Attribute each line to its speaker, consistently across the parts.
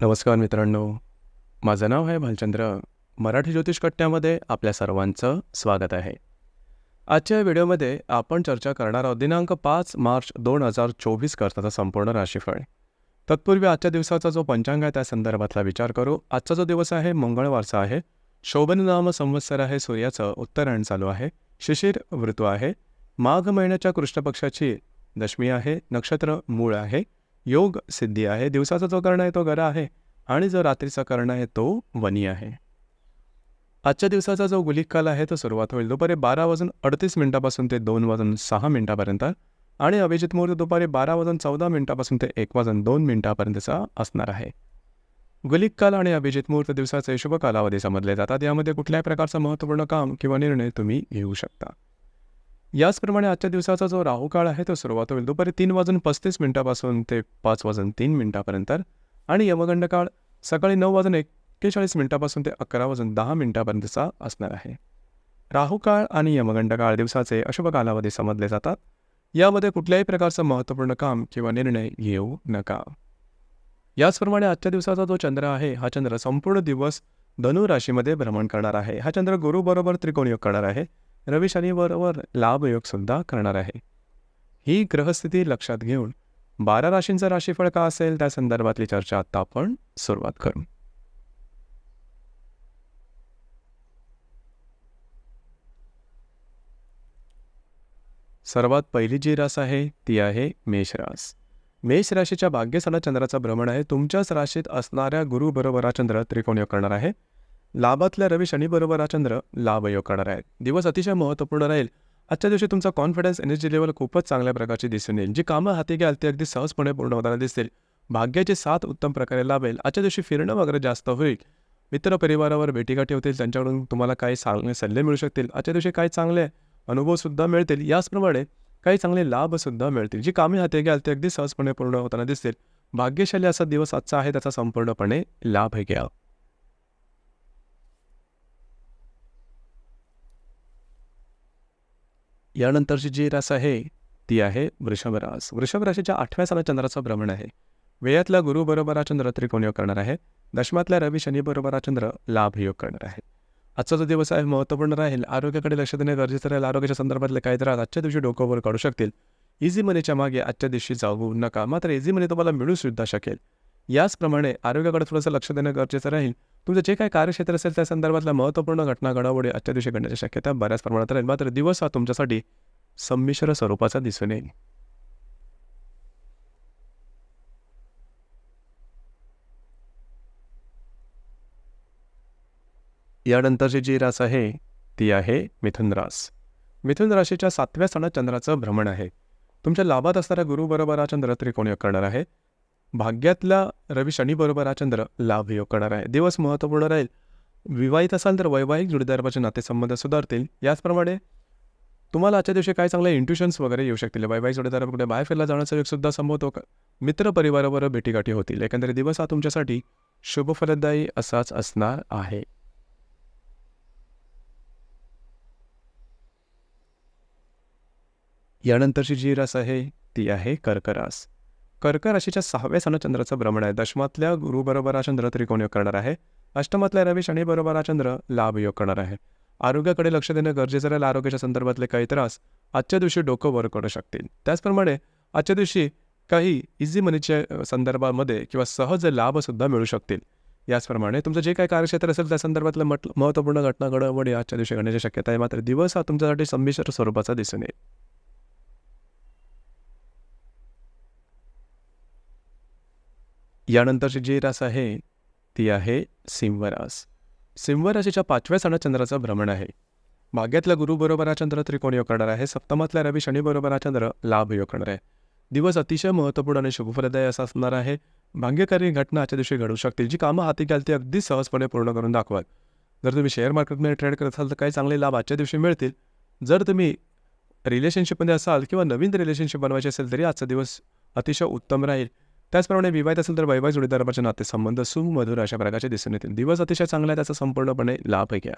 Speaker 1: नमस्कार मित्रांनो. माझं नाव आहे भालचंद्र. मराठी ज्योतिष कट्ट्यामध्ये आपल्या सर्वांचं स्वागत आहे. आजच्या व्हिडिओमध्ये आपण चर्चा करणार आहोत दिनांक पाच मार्च दोन हजार चोवीस करताचा संपूर्ण राशीफळ. तत्पूर्वी आजच्या दिवसाचा जो पंचांग आहे त्या संदर्भातला विचार करू. आजचा जो दिवस आहे मंगळवारचा आहे. शोभन नाम संवत्सर आहे सूर्याचं उत्तरायण चालू आहे. शिशिर ऋतू आहे. माघ महिन्याच्या कृष्णपक्षाची दशमी आहे. नक्षत्र मूळ आहे. योग सिद्धी आहे. दिवसाचा जो कर्ण आहे तो गरा आहे आणि जो रात्रीचा कर्ण आहे तो वनी आहे. आजच्या दिवसाचा जो गुलिक काल आहे तो सुरुवात होईल. दुपारी बारा वाजून अडतीस मिनिटापासून ते दोन वाजून सहा मिनिटापर्यंत आणि अभिजित मुहूर्त दुपारी बारा वाजून चौदा मिनिटापासून ते एक वाजून दोन मिनिटापर्यंतचा असणार आहे. गुलिक काल आणि अभिजित मुहूर्त दिवसाचे शुभ कालावधी समजले जातात. यामध्ये कुठल्याही प्रकारचं महत्त्वपूर्ण काम किंवा निर्णय तुम्ही घेऊ शकता. याचप्रमाणे आजच्या दिवसाचा जो राहू काळ आहे तो सुरुवात होईल. दुपारी तीन वाजून पस्तीस मिनिटापासून ते पाच वाजून तीन मिनिटापर्यंत. आणि यमगंड काळ सकाळी नऊ वाजून एक्केचाळीस मिनिटापासून ते अकरा वाजून दहा मिनिटापर्यंतचा असणार आहे. राहू काळ आणि यमगंड काळ दिवसाचे अशुभ कालावधी समजले जातात. यामध्ये कुठल्याही प्रकारचं महत्त्वपूर्ण काम किंवा निर्णय घेऊ नका. याचप्रमाणे आजच्या दिवसाचा जो चंद्र आहे हा चंद्र संपूर्ण दिवस धनु राशीमध्ये भ्रमण करणार आहे. हा चंद्र गुरुबरोबर त्रिकोण योग करणार आहे. रवी शनीबरोबर लाभयोगसुद्धा करणार आहे. ही ग्रहस्थिती लक्षात घेऊन बारा राशींचं राशीफळ का असेल त्या संदर्भातली चर्चा आता आपण सुरुवात करू. सर्वात पहिली जी रास आहे ती आहे मेष रास. मेष राशीच्या भाग्यसाला चंद्राचा भ्रमण आहे. तुमच्याच राशीत असणाऱ्या गुरुबरोबरा चंद्र त्रिकोण योग करणार आहे. लाभातल्या रवी शनीबरोबर हा चंद्र लाभयोग करणार आहे. दिवस अतिशय महत्त्वपूर्ण राहील. आजच्या दिवशी तुमचा कॉन्फिडन्स एनर्जी लेवल खूपच चांगल्या प्रकारची दिसून येईल. जी कामं हाती घ्याल ती अगदी सहजपणे पूर्ण होताना दिसतील भाग्याचे साथ उत्तम प्रकारे लाभेल आजच्या दिवशी फिरणं वगैरे जास्त होईल. मित्र परिवारावर भेटीगाठी होतील. त्यांच्याकडून तुम्हाला काही चांगले सल्ले मिळू शकतील. आजच्या दिवशी काही चांगले अनुभवसुद्धा मिळतील. याचप्रमाणे काही चांगले लाभसुद्धा मिळतील. जी कामे हाती घ्याल ते अगदी सहजपणे पूर्ण होताना दिसतील भाग्यशाली असा दिवस आजचा आहे त्याचा संपूर्णपणे लाभ घ्या. यानंतरची जी रास आहे ती आहे वृषभ रास. वृषभ राशीच्या आठव्या साला चंद्राचं भ्रमण आहे. वेयातल्या गुरुबरोबर हा चंद्र त्रिकोण योग करणार आहे. दशमातल्या रवी शनीबरोबर हा चंद्र लाभ योग करणार आहे. आजचा जो दिवस आहे महत्त्वपूर्ण राहील. आरोग्याकडे लक्ष देणे गरजेचं राहील. आरोग्याच्या संदर्भातले काही त्रास आजच्या दिवशी डोकोवर काढू शकतील. इझी मनीच्या मागे आजच्या दिवशी जाऊ नका. मात्र इझी मनी तुम्हाला मिळू सुद्धा शकेल. याचप्रमाणे आरोग्याकडे थोडंसं लक्ष देणं गरजेचं राहील. तुमचं जे काही कार्यक्षेत्र असेल त्या संदर्भातल्या महत्त्वपूर्ण घटना घडामोडी आजच्या दिवशी घडण्याची शक्यता बऱ्याच प्रमाणात राहील. मात्र दिवस हा तुमच्यासाठी संमिश्र स्वरूपाचा दिसून येईल. यानंतरची जी रास आहे ती आहे मिथुन रास. मिथुन राशीच्या सातव्या सणात चंद्राचं भ्रमण आहे. तुमच्या लाभात असणाऱ्या गुरुबरोबर हा चंद्र त्रिकोण योग करणार आहे. भाग्यातला रवी शनीबरोबर हा चंद्र लाभ योग करणार आहे. दिवस महत्त्वपूर्ण राहील. विवाहित असाल तर वैवाहिक जोडीदाराचे नातेसंबंध सुधारतील. याचप्रमाणे तुम्हाला आजच्या दिवशी काही चांगले इंट्युशन्स वगैरे येऊ शकतील. वैवाहिक जोडीदार कुठे बाहेर फिरला जाण्याचा योग सुद्धा संभवतो मित्र परिवाराबरोबर भेटीगाठी होतील. एकंदरीत दिवस हा तुमच्यासाठी शुभफलदायी असाच असणार आहे. यानंतरची जी रास आहे ती आहे कर्करास. कर्क राशीच्या सहाव्या सनचंद्राचं भ्रमण आहे. दशमातल्या गुरुबरोबर हा चंद्र त्रिकोण योग करणार आहे? अष्टमातल्या रवी शनीबरोबर हा चंद्र लाभ योग करणार आहे. आरोग्याकडे लक्ष देणं गरजेचं राहील आरोग्याच्या संदर्भातले काही त्रास आजच्या दिवशी डोकं वर करू शकतील. त्याचप्रमाणे आजच्या दिवशी काही इझी मनीच्या संदर्भामध्ये किंवा सहज लाभसुद्धा मिळू शकतील. याचप्रमाणे तुमचं जे काही कार्यक्षेत्र असेल त्या संदर्भातलं मट महत्त्वपूर्ण घटना घडामोडी आजच्या दिवशी घडण्याची शक्यता आहे. मात्र दिवस हा तुमच्यासाठी संमिश्र स्वरूपाचा दिसून येईल. यानंतरची जी रास आहे ती आहे सिंहरास. सिंहराशीच्या पाचव्या सणात चंद्राचं भ्रमण आहे. मागेतल्या गुरुबरोबर हा चंद्र त्रिकोण योग करणार आहे सप्तमातल्या रवी शनीबरोबर हा चंद्र लाभ योग करणार आहे. दिवस अतिशय महत्त्वपूर्ण आणि शुभफलदायी असा असणार आहे. भाग्यकारी घटना आजच्या दिवशी घडू शकतील जी कामं हाती घ्याल ती अगदी सहजपणे पूर्ण करून दाखवाल. जर तुम्ही शेअर मार्केटमध्ये ट्रेड करत असाल तर काही चांगले लाभ आजच्या दिवशी मिळतील. जर तुम्ही रिलेशनशिपमध्ये असाल किंवा नवीन रिलेशनशिप बनवायची असेल तरी आजचा दिवस अतिशय उत्तम राहील. त्याचप्रमाणे विवाहित असेल तर वैवाहिक जोडीदाराचे नातेसंबंध सुमधुर अशा प्रकारचे दिसून येतील. दिवस अतिशय चांगला आहे त्याचा संपूर्णपणे लाभ घ्या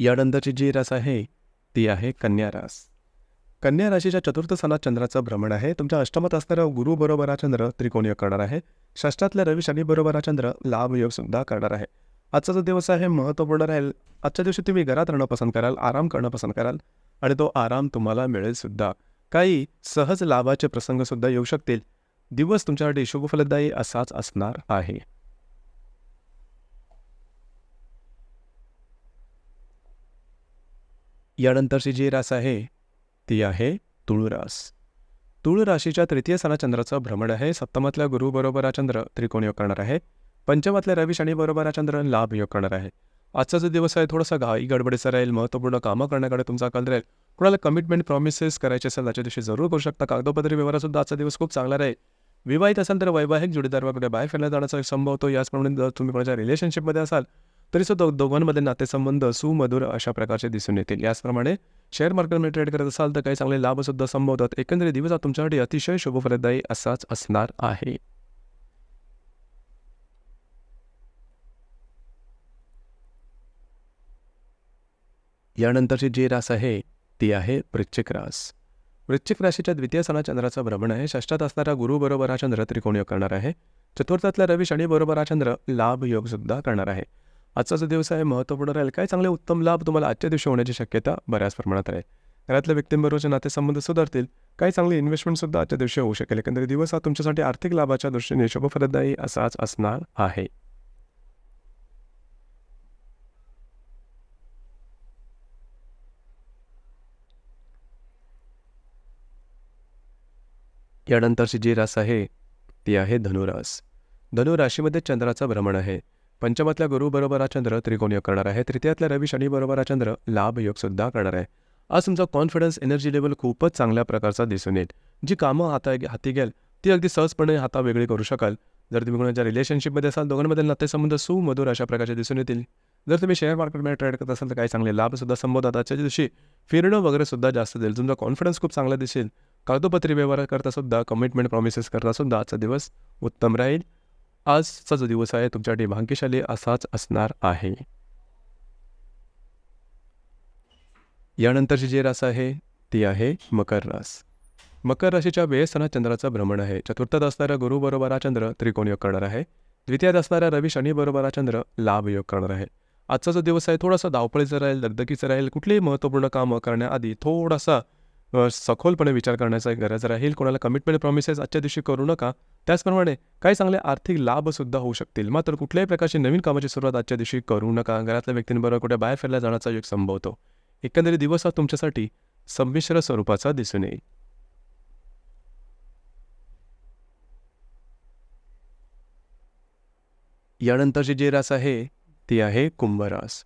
Speaker 1: यानंतरची जी रास आहे ती आहे कन्या रास. कन्या राशीच्या चतुर्थ स्थानात चंद्राचं भ्रमण आहे. तुमच्या अष्टमात असणारा गुरु बरोबर हा चंद्र त्रिकोणीय करणार आहे. षष्ठातल्या रवी शनी बरोबर हा चंद्र लाभयोग सुद्धा करणार आहे. आजचा जो दिवस आहे महत्त्वपूर्ण राहील. आजच्या दिवशी तुम्ही घरात राहणं पसंत कराल आराम करणं पसंत कराल. आणि तो आराम तुम्हाला मिळेल सुद्धा. काही सहज लाभाचे प्रसंगसुद्धा येऊ शकतील. दिवस तुमच्यासाठी शुभफलदायी असाच असणार आहे. यानंतरची जी रास आहे ती आहे तुळरास. तुळ राशीच्या तृतीय स्थानात चंद्राचं भ्रमण आहे. सप्तमातल्या गुरुबरोबर हा चंद्र त्रिकोण योग करणार आहे. पंचमातल्या रवी शनीबरोबर हा चंद्र लाभ योग करणार आहे. आजचा जो दिवस आहे थोडासा घाई गडबडीचा राहील महत्त्वपूर्ण कामं करण्याकडे तुमचा कल राहील. कुणाला कमिटमेंट प्रॉमिसेस करायचे असेल त्याच्या दिवशी जरूर करू शकता. कागदोपत्री व्यवहारासुद्धा आजचा दिवस खूप चांगला राहील. विवाहित असाल तर वैवाहिक जोडीदाराकडे बाहेर फिरल्या जाण्याचा संभवतो संभव होतो. याचप्रमाणे जर तुम्ही कोणाच्या रिलेशनशिपमध्ये असाल तरी सुद्धा दोघांमध्ये नातेसंबंध सुमधुर अशा प्रकारचे दिसून येतील. याचप्रमाणे शेअर मार्केटमध्ये ट्रेड करत असाल तर काही चांगले लाभसुद्धा संभवतात. एकंदरीत दिवस हा तुमच्यासाठी अतिशय शुभफलदायी असाच असणार आहे. यानंतरची जी रास आहे ती आहे वृश्चिक रास. वृश्चिक राशीच्या द्वितीय सणा चंद्राचा भ्रमण आहे. षष्ठात असणारा गुरु बरोबर हा चंद्र त्रिकोण योग करणार आहे. चतुर्थातल्या रवी शनी बरोबर हा चंद्र लाभ योग सुद्धा करणार आहे. आजचा जो दिवस आहे महत्त्वपूर्ण राहील. काय चांगले उत्तम लाभ तुम्हाला आजच्या दिवशी होण्याची शक्यता बऱ्याच प्रमाणात आहे. घरातल्या व्यक्तींबरोबरचे नातेसंबंध सुधारतील. काही चांगले इन्व्हेस्टमेंटसुद्धा आजच्या दिवशी होऊ शकेल. एकंदरीत दिवस हा तुमच्यासाठी आर्थिक लाभाच्या दृष्टीने शुभफलदायी असाच असणार आहे. यानंतरची जी रास आहे ती आहे धनुरास. धनुराशीमध्ये चंद्राचं भ्रमण आहे. पंचमातल्या गुरुबरोबर हा चंद्र त्रिकोण योग करणार आहे. तृतीयातल्या रवी शनीबरोबर हा चंद्र लाभ करणार आहे. आज तुमचा कॉन्फिडन्स एनर्जी लेवल खूपच चांगल्या प्रकारचा दिसून येईल. जी कामं हाता हाती घ्याल ती अगदी सहजपणे हाता वेगळी करू शकाल. जर तुम्ही कोणाच्या रिलेशनशिपमध्ये असाल दोघांमध्ये नातेसंबंध सुमधुर अशा प्रकारचे दिसून येतील. जर तुम्ही शेअर मार्केटमध्ये ट्रेड करत असाल तर काही चांगले लाभसुद्धा संभवतात आजच्या दिवशी फिरणं वगैरे सुद्धा जास्त देईल. तुमचा कॉन्फिडन्स खूप चांगला दिसेल. कागदोपत्री व्यवहार करता सुद्धा कमिटमेंट प्रॉमिसेस करतासुद्धा आजचा दिवस उत्तम राहील. आजचा जो दिवस आहे तुमच्यासाठी भाग्यशाली असाच असणार आहे. यानंतरची जी रास आहे ती आहे मकर रास. मकर राशीच्या वेळस्थानात चंद्राचं भ्रमण आहे. चतुर्थात असणाऱ्या गुरु बरोबर हा चंद्र त्रिकोण योग करणार आहे. द्वितीयात असणाऱ्या रवी शनी बरोबर हा चंद्र लाभ योग करणार आहे. आजचा जो दिवस आहे थोडासा धावपळीचा राहील दगदगीचा राहील. कुठलेही महत्त्वपूर्ण कामं करण्याआधी थोडासा सखोलपणे विचार करण्याचा गरज राहील. कोणाला कमिटमेंट प्रॉमिसेस आजच्या दिवशी करू नका. त्याचप्रमाणे काही चांगले आर्थिक लाभसुद्धा होऊ शकतील. मात्र कुठल्याही प्रकारची नवीन कामाची सुरुवात आजच्या दिवशी करू नका. घरातल्या व्यक्तींबरोबर कुठे बाहेर फिरल्या जाण्याचा योग संभवतो एकंदरीत दिवस हा तुमच्यासाठी संमिश्र स्वरूपाचा दिसून येईल. यानंतरची जी रास आहे ती आहे कुंभरास.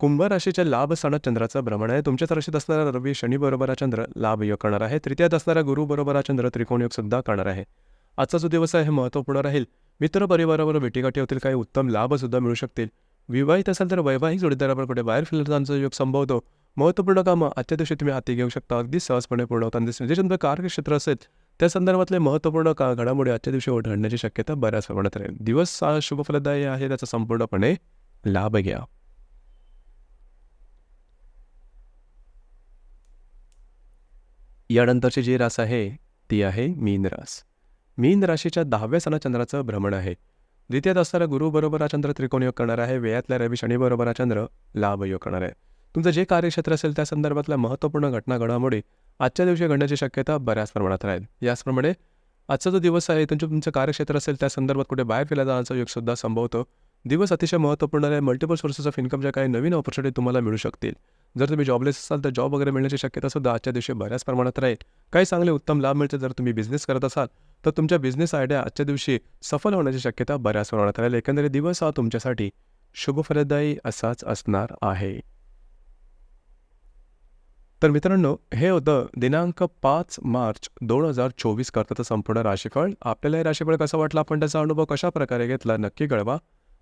Speaker 1: कुंभ राशीच्या लाभ सण चंद्राचं भ्रमण आहे. तुमच्याच राशीत असणारा रवी शनी बरोबर चंद्र लाभ योग करणार आहे. तृतीयात असणारा गुरु बरोबर चंद्र त्रिकोण योग सुद्धा करणार आहे. आजचा जो दिवस आहे हे महत्त्वपूर्ण राहील. मित्र परिवाराबरोबर भेटीगाठी होतील काही उत्तम लाभसुद्धा मिळू शकतील. विवाहित असाल तर वैवाहिक जोडीदाराबरोबर कुठे बाहेर फिरण्याचा योग संभवतो. महत्त्वपूर्ण कामं आजच्या दिवशी तुम्ही हाती घेऊ शकता. अगदी सहजपणे पूर्ण होताना दिसून जे तुमचं कार्यक्षेत्र असेल त्या संदर्भातले महत्त्वपूर्ण का घडामोडी आजच्या दिवशी घडण्याची शक्यता बऱ्याच प्रमाणात राहील. दिवस शुभफलदायी आहे त्याचा संपूर्णपणे लाभ घ्या. यानंतरची जी रास आहे ती आहे मीन रास. मीन राशीच्या दहाव्या सणा चंद्राचं भ्रमण आहे. द्वितीयात असणारा गुरु बरोबर हा चंद्र त्रिकोण योग करणार आहे वेळातल्या रवी शनी बरोबर हा चंद्र लाभ योग करणार आहे. तुमचं जे कार्यक्षेत्र असेल त्या संदर्भातल्या महत्त्वपूर्ण घटना घडामोडी आजच्या दिवशी घडण्याची शक्यता बऱ्याच प्रमाणात राहील. याचप्रमाणे आजचा जो दिवस आहे तुमचं तुमचं कार्यक्षेत्र असेल त्या संदर्भात कुठे बाहेर फिरला जाण्याचा योगसुद्धा संभवतो. दिवस अतिशय महत्त्वपूर्ण आहे. मल्टिपल सोर्सेस ऑफ इन्कमच्या काही नवीन ऑपॉर्च्युनिटी तुम्हाला मिळू शकतील. जर तुम्ही जॉबलेस असाल तर जॉब वगैरे मिळण्याची शक्यता सुद्धा आजच्या दिवशी बऱ्याच प्रमाणात राहील. काही चांगले उत्तम लाभ मिळते जर तुम्ही बिझनेस करत असाल. तर तुमच्या बिझनेस आयडिया आजच्या दिवशी सफल होण्याची शक्यता बऱ्याच प्रमाणात राहील. एकंदरीत दिवस हा तुमच्यासाठी शुभफलदायी असाच असणार आहे. तर मित्रांनो हे होतं दिनांक पाच मार्च दोन हजार चोवीस करताचं संपूर्ण राशीफळ. आपल्याला हे राशीफळ कसं वाटलं? आपण त्याचा अनुभव कशा प्रकारे घेतला? नक्की कळवा.